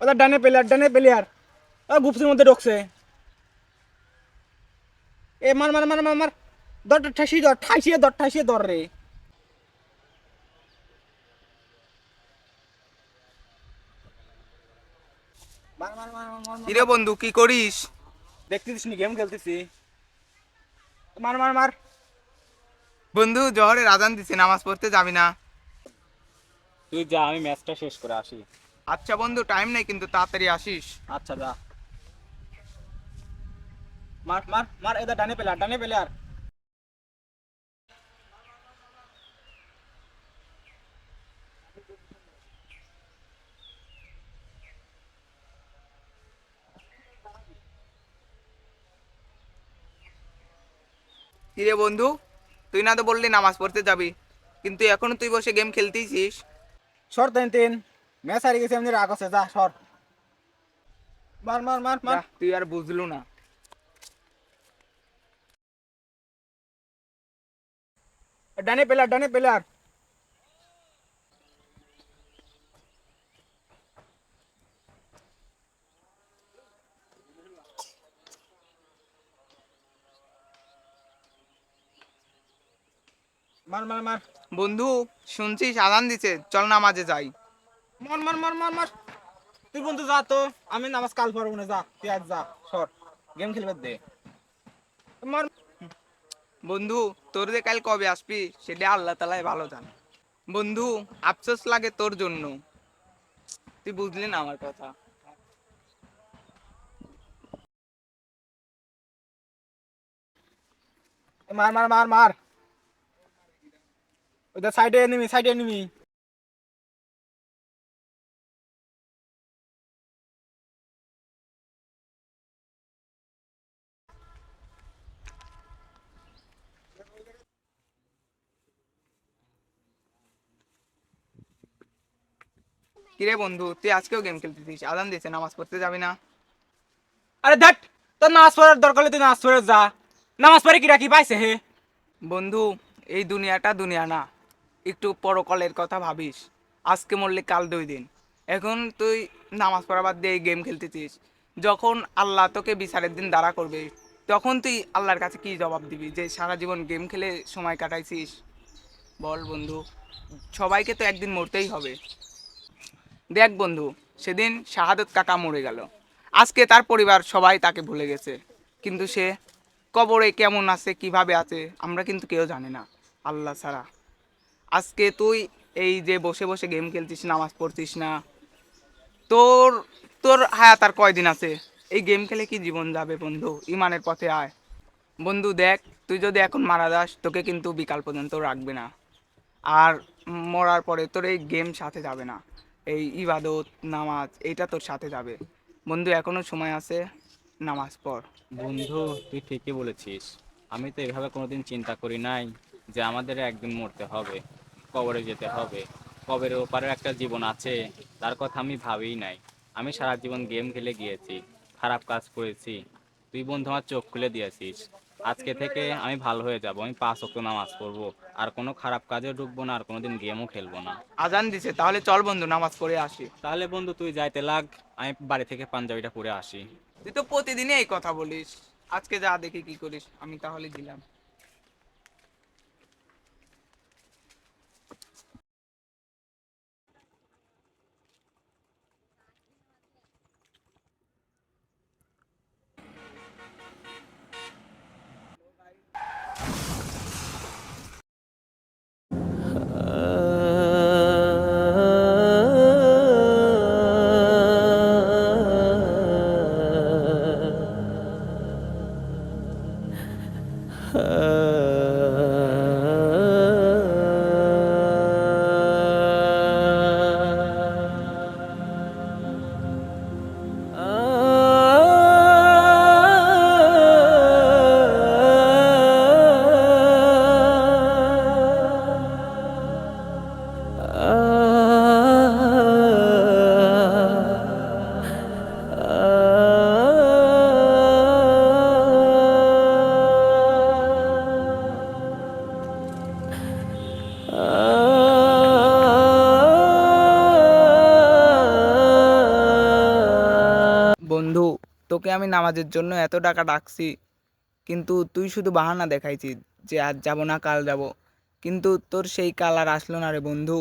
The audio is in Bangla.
ওদের ডানে প্লেয়ার ডানে প্লেয়ার ও গুপসির মধ্যে ঢুকছে এ মার মার মার মার মার দর ঠাসি দর ঠাসিয়ে দর ঠাসিয়ে দর রে মার মার মার মার মার মার। কিরে বন্ধু কি করিস দেখতেছিস নি গেম খেলতেছি মার মার মার বন্ধু জহরের আজান দিছে নামাজ পড়তে যাবি না তুই যা আমি ম্যাচটা শেষ করে আসি আচ্ছা বন্ধু টাইম নেই কিন্তু তাড়াতাড়ি আসিস। আচ্ছা যা। মার মার মার এদা ডানে প্লেয়ার ডানে প্লেয়ার কিরে বন্ধু তুই না তো বললি নামাজ পড়তে যাবি কিন্তু এখনও তুই বসে গেম খেলতেইছিস। সর তিন তিন ম্যাচ হারিয়ে গেছে এমনি রাগ আছে যা সর। মার মার মার মার তুই আর বুঝলু না। ডানে প্লেয়ার ডানে প্লেয়ার মার মার মার বন্ধু শুনছিস আজান দিছে। চল নামাজে যাই। মার মার মার মার মার। তুই বন্ধু যা তো আমি নামাজ কাল পড়ব না যা তুই আজ যা সর। গেম খেলবে দে। মার। বন্ধু তোর যে কাল কবে আসবি সেটা আল্লাহ তালাই ভালো জানে। বন্ধু আফসোস লাগে তোর জন্য। তুই বুঝলি না আমার কথা। মার মার মার মার। ওইটা সাইডে এনিমি সাইডে এনিমি কিরে বন্ধু তুই আজকেও গেম খেলতেছিস? আদান দিছে নামাজ পড়তে যাবি না? আরে ধ্যাট তোর নামাজ পড়ার দরকার হলে তুই নামাজ পড়ে যা। নামাজ পড়ে কি রাখি? পাইছে হে। বন্ধু এই দুনিয়াটা দুনিয়া না। একটু পরকলের কথা ভাবিস। আজকে মরলে কাল দুই দিন। এখন তুই নামাজ পড়া বাদ দিয়ে গেম খেলতেছিস। যখন আল্লাহ তোকে বিচারের দিন দাঁড়া করবে তখন তুই আল্লাহর কাছে কি জবাব দিবি? যে সারা জীবন গেম খেলে সময় কাটাইছিস? বল বন্ধু সবাইকে তো একদিন মরতেই হবে। দেখ বন্ধু, সেদিন শাহাদত কাকা মরে গেল। আজকে তার পরিবার সবাই তাকে ভুলে গেছে। কিন্তু সে কবরে কেমন আছে, কীভাবে আছে, আমরা কিন্তু কেউ জানি না, আল্লাহ ছাড়া। আজকে তুই এই যে বসে বসে গেম খেলছিস নামাজ পড়ছিস না, তোর তোর হায়াত আর কয়দিন আছে? এই গেম খেলে কি জীবন যাবে বন্ধু? ইমানের পথে আয়। বন্ধু দেখ, তুই যদি এখন মারা যাস, তোকে কিন্তু বিকাল পর্যন্ত রাখবে না। আর মরার পরে তোর এই গেম সাথে যাবে না। এই ইবাদত, নামাজ এইটা তোর সাথে যাবে। বন্ধু, এখনও সময় আছে, নামাজ পড়। বন্ধু, তুই ঠিকই বলেছিস। আমি তো এভাবে কোনোদিন চিন্তা করি নাই যে আমাদের একদিন মরতে হবে, কবরে যেতে হবে। কবরের ওপারে একটা জীবন আছে, তার কথা আমি ভাবিই নাই। আমি সারা জীবন গেম খেলে গিয়েছি, খারাপ কাজ করেছি। তুই বন্ধু, আমার চোখ খুলে দিয়েছিস। আজকে থেকে আমি ভালো হয়ে যাব আমি পাঁচ অক্ট নামাজ পড়ব। আর কোনো খারাপ কাজে ঢুকবো না আর কোনোদিন গেমও খেলব না। আজান দিছে তাহলে চল বন্ধু নামাজ পড়ে আসি। তাহলে বন্ধু তুই যাইতে লাগ আমি বাড়ি থেকে পাঞ্জাবিটা পরে আসি। তুই তো প্রতিদিনই এই কথা বলিস। আজকে যা দেখি কি করিস আমি তাহলে দিলাম। uh... Ah তোকে আমি নামাজের জন্য এত টাকা ডাকছি, কিন্তু তুই শুধু বাহানা দেখাইছিস যে আজ যাব না, কাল যাব। কিন্তু তোর সেই কাল আর আসলো না রে বন্ধু।